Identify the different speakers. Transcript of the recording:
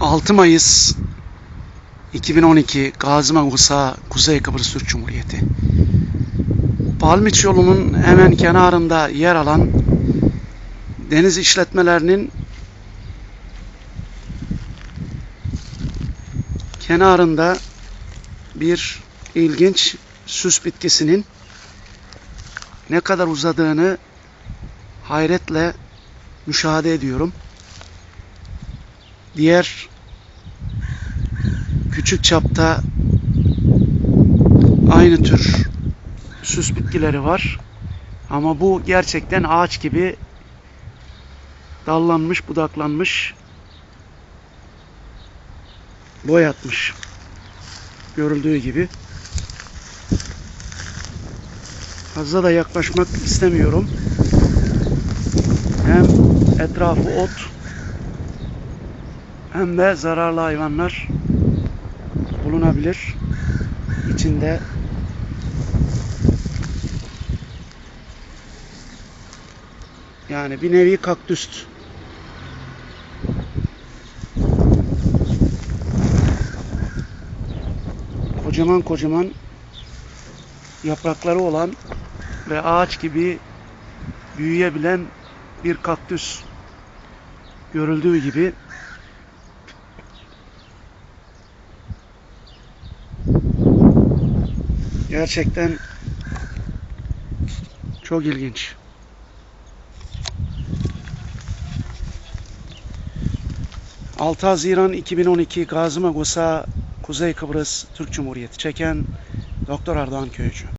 Speaker 1: 6 Mayıs 2012 Gazi Magusa Kuzey Kıbrıs Türk Cumhuriyeti. Palmiç yolunun hemen kenarında yer alan deniz işletmelerinin kenarında bir ilginç süs bitkisinin ne kadar uzadığını hayretle müşahede ediyorum. Diğer küçük çapta aynı tür süs bitkileri var. Ama bu gerçekten ağaç gibi dallanmış, budaklanmış, boy atmış. Görüldüğü gibi. Fazla da yaklaşmak istemiyorum. Hem etrafı ot hem de zararlı hayvanlar bulunabilir. İçinde yani bir nevi kaktüs. Kocaman kocaman yaprakları olan ve ağaç gibi büyüyebilen bir kaktüs görüldüğü gibi gerçekten çok ilginç. ...6 Haziran 2012 Gazi Magusa Kuzey Kıbrıs Türk Cumhuriyeti çeken Doktor Ardahan Köyücü.